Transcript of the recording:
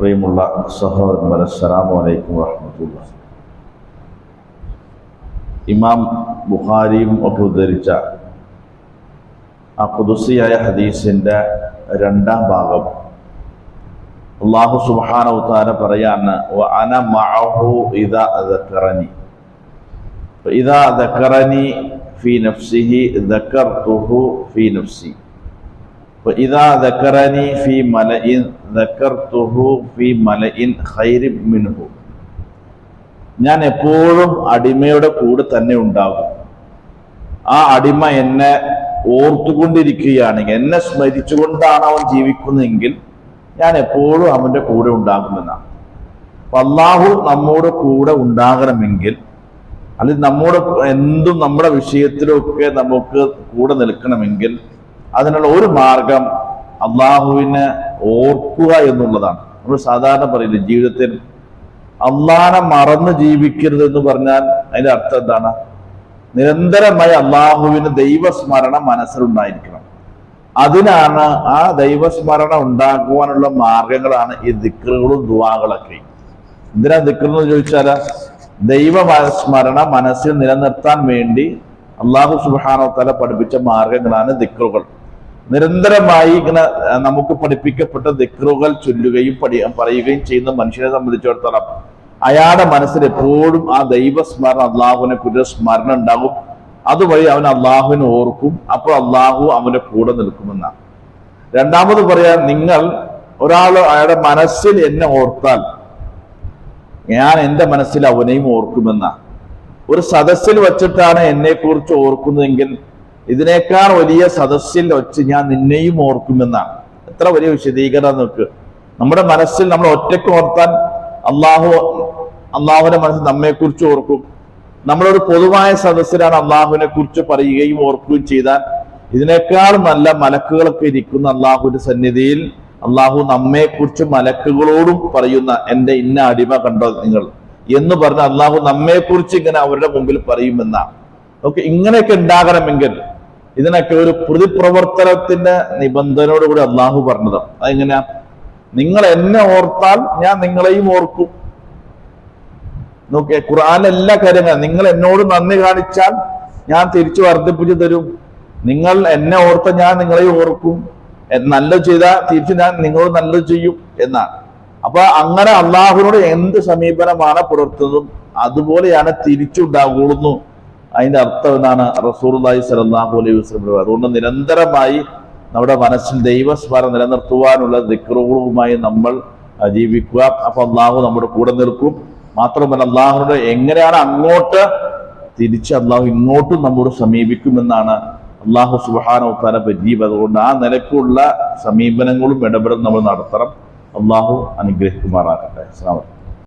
പ്രിയമുള്ള സഹോദരന്മാരെ അസ്സലാമു അലൈക്കും വറഹ്മത്തുള്ള ഇമാം ബുഖാരിയും ഒക്കെ ഉദ്ധരിച്ച ആ പുതുസിയായ ഹദീസിന്റെ രണ്ടാം ഭാഗം. അള്ളാഹു സുബ്ഹാനഹു തആല പറയാണ് അന മഅഹു ഇദാ ദക്കറനി ഇദാ ദക്കറനി ഫീ നഫ്സിഹി ദക്കർതുഹു ഫീ നഫ്സി. وإذا ذكرني في ملئ ذكرته في ملئ خير منه ഞാൻ എപ്പോഴും അടിമയുടെ കൂടെ തന്നെ ഉണ്ടാകും ആ അടിമ എന്നെ ഓർത്തുകൊണ്ടിരിക്കുകയാണെങ്കിൽ എന്നെ സ്മരിച്ചുകൊണ്ടാണ് അവൻ ജീവിക്കുന്നതെങ്കിൽ ഞാൻ എപ്പോഴും അവന്റെ കൂടെ ഉണ്ടാകുമെന്നാണ് അപ്പൊ അള്ളാഹു നമ്മോട് കൂടെ ഉണ്ടാകണമെങ്കിൽ അല്ലെങ്കിൽ നമ്മുടെ എന്തും നമ്മുടെ വിഷയത്തിലൊക്കെ നമുക്ക് കൂടെ നിൽക്കണമെങ്കിൽ അതിനുള്ള ഒരു മാർഗം അള്ളാഹുവിനെ ഓർക്കുക എന്നുള്ളതാണ്. നമ്മൾ സാധാരണ പറയുന്നത് ജീവിതത്തിൽ അള്ളാഹനെ മറന്ന് ജീവിക്കരുത് എന്ന് പറഞ്ഞാൽ അതിന്റെ അർത്ഥം എന്താണ്? നിരന്തരമായി അള്ളാഹുവിന് ദൈവസ്മരണ മനസ്സിലുണ്ടായിരിക്കണം. അതിനാണ് ആ ദൈവസ്മരണ ഉണ്ടാക്കുവാനുള്ള മാർഗങ്ങളാണ് ഈ ദിക്കറുകളും ദുവാകളൊക്കെ എന്തിനാ ദിക്കറെന്ന് ചോദിച്ചാൽ ദൈവ സ്മരണ മനസ്സിൽ നിലനിർത്താൻ വേണ്ടി അള്ളാഹു സുബാനോ തല പഠിപ്പിച്ച മാർഗങ്ങളാണ് ദിക്റുകൾ. നിരന്തരമായി ഇങ്ങനെ നമുക്ക് പഠിപ്പിക്കപ്പെട്ട ദിക്റുകൾ ചൊല്ലുകയും പഠി പറയുകയും ചെയ്യുന്ന മനുഷ്യനെ സംബന്ധിച്ചിടത്തോളം അയാളുടെ മനസ്സിൽ എപ്പോഴും ആ ദൈവസ്മരണ അള്ളാഹുവിനെ കുറിച്ച് സ്മരണ ഉണ്ടാകും. അതുവഴി അവൻ അള്ളാഹുവിനെ ഓർക്കും. അപ്പോൾ അള്ളാഹു അവന്റെ കൂടെ നിൽക്കുമെന്നാണ്. രണ്ടാമത് പറയാൻ നിങ്ങൾ ഒരാൾ അയാളുടെ മനസ്സിൽ എന്നെ ഓർത്താൽ ഞാൻ എന്റെ മനസ്സിൽ അവനെയും ഓർക്കുമെന്നാണ്. ഒരു സദസ്സിൽ വച്ചിട്ടാണ് എന്നെ കുറിച്ച് ഓർക്കുന്നതെങ്കിൽ ഇതിനേക്കാൾ വലിയ സദസ്സിൽ വെച്ച് ഞാൻ നിന്നെയും ഓർക്കുമെന്നാണ്. എത്ര വലിയ വിശദീകരണം നോക്ക്. നമ്മുടെ മനസ്സിൽ നമ്മൾ ഒറ്റയ്ക്ക് ഓർത്താൻ അള്ളാഹു അള്ളാഹുവിന്റെ മനസ്സിൽ നമ്മെ കുറിച്ച് ഓർക്കും. നമ്മളൊരു പൊതുവായ സദസ്സിലാണ് അള്ളാഹുവിനെ കുറിച്ച് പറയുകയും ഓർക്കുകയും ചെയ്താൽ ഇതിനേക്കാൾ നല്ല മലക്കുകളൊക്കെ ഇരിക്കുന്ന അള്ളാഹുവിന്റെ സന്നിധിയിൽ അള്ളാഹു നമ്മെ കുറിച്ച് മലക്കുകളോടും പറയുന്ന എന്റെ ഇന്ന അടിമ കണ്ടോ നിങ്ങൾ. എന്ന് പറഞ്ഞ അള്ളാഹു നമ്മെ കുറിച്ച് ഇങ്ങനെ അവരുടെ മുമ്പിൽ പറയുമെന്നാണ്. ഓക്കെ ഇങ്ങനെയൊക്കെ ഉണ്ടാകണമെങ്കിൽ ഇതിനൊക്കെ ഒരു പ്രതിപ്രവർത്തനത്തിന്റെ നിബന്ധനയോട് കൂടി അള്ളാഹു പറഞ്ഞത്. അതെങ്ങനെയാ? നിങ്ങൾ എന്നെ ഓർത്താൽ ഞാൻ നിങ്ങളെയും ഓർക്കും. നോക്കിയ ഖുർആൻ എല്ലാ കാര്യങ്ങളും നിങ്ങൾ എന്നോട് നന്ദി കാണിച്ചാൽ ഞാൻ തിരിച്ചു വർദ്ധിപ്പിച്ചു തരും. നിങ്ങൾ എന്നെ ഓർത്ത ഞാൻ നിങ്ങളെയും ഓർക്കും. നല്ലത് ചെയ്താൽ തിരിച്ചു ഞാൻ നിങ്ങളോട് നല്ലത് ചെയ്യും എന്നാണ് അപ്പൊ അങ്ങനെ അള്ളാഹുവിനോട് എന്ത് സമീപനമാണ് പുലർത്തുന്നതും അതുപോലെയാണ് തിരിച്ചുണ്ടാകുള്ളൂ അതിന്റെ അർത്ഥം എന്നാണ് റസൂർലായി സലാഹു അലൈഹി വസ്ലം അതുകൊണ്ട് നിരന്തരമായി നമ്മുടെ മനസ്സിൽ ദൈവസ്മാരം നിലനിർത്തുവാനുള്ള ദിക്റുകളുമായി നമ്മൾ ജീവിക്കുക. അപ്പൊ അള്ളാഹു നമ്മുടെ കൂടെ നിൽക്കും. മാത്രമല്ല അള്ളാഹുനോട് എങ്ങനെയാണ് അങ്ങോട്ട് തിരിച്ച് അള്ളാഹു ഇങ്ങോട്ടും നമ്മോട് സമീപിക്കുമെന്നാണ് അള്ളാഹു സുബാനോത്താന പറ്റീവ് അതുകൊണ്ട് ആ നിലക്കുള്ള സമീപനങ്ങളും ഇടപെടലും നമ്മൾ നടത്തണം. അള്ളാഹു അനുഗ്രഹിക്കുമാറാകട്ടെ. അസ്ലാം